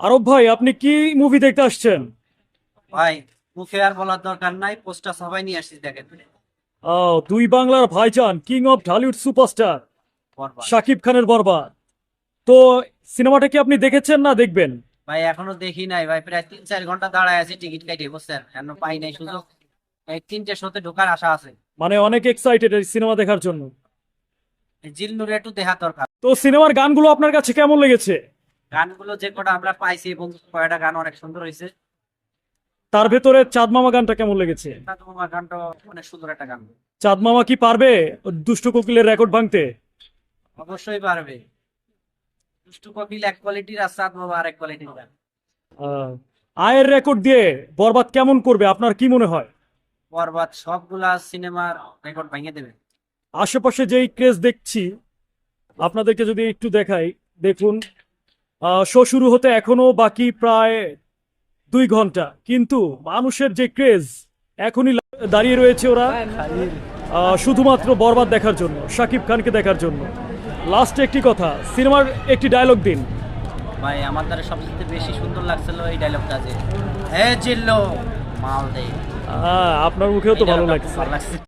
আরব ভাই আপনি কি মুভি দেখতে আসছেন? ভাই মুখে আর বলার দরকার নাই পোস্টার সবাই নিয়ে আসিস দেখেন। আহ, দুই বাংলার ভাইজান king of Dhallywood superstar. Shakib খানের বরবাদ। তো সিনেমাটা কি আপনি দেখেছেন না দেখবেন? ভাই এখনও দেখি নাই ভাই প্রায় তিন চার ঘণ্টা দাঁড়ায় আছি টিকিট কাটে বুঝছেন? এখনও পাই নাই সুযোগ? এই তিনটে শোতে ঢোকার আশা আছে। মানে অনেক এক্সাইটেড এই সিনেমা দেখার জন্য। এই জিল নুরে একটু দেখা দরকার। তো সিনেমার গানগুলো আপনার কাছে কেমন লেগেছে? গানগুলো যে কটা আমরা পাইছি এবং কয়টা গান অনেক সুন্দর হয়েছে তার ভেতরে চাঁদ মামা গানটা কেমন লেগেছে? তোমার গানটা অনেক সুন্দর একটা গান। চাঁদ মামা কি পারবে দুষ্ট কোকিলের রেকর্ড ভাঙতে? অবশ্যই পারবে। দুষ্টু কপিল এক কোয়ালিটির আর সাদ বাবা আরেক কোয়ালিটির গান। আয়ের রেকর্ড দিয়ে বরবাদ কেমন করবে? আপনার কি মনে হয়? বরবাদ সবগুলা সিনেমার রেকর্ড ভেঙে দেবে। আশেপাশে যেই ক্রেজ দেখছি আপনাদেরকে যদি একটু দেখাই দেখুন শো শুরু হতে এখনও বাকি প্রায় দুই ঘণ্টা। কিন্তু মানুষের যে ক্রেজ এখনই দাঁড়িয়ে রয়েছে ওরা শুধুমাত্র বরবাদ দেখার জন্য শাকিব খানকে দেখার জন্য। লাস্টে একটি কথা সিনেমার একটি ডায়লগ দিন। ভাই আমার দ্বারা সবচেয়ে বেশি সুন্দর লাগছিল এই ডায়লগটা যে হে জিল্লো মাল দে। আপনার মুখেও তো ভালো লাগছে।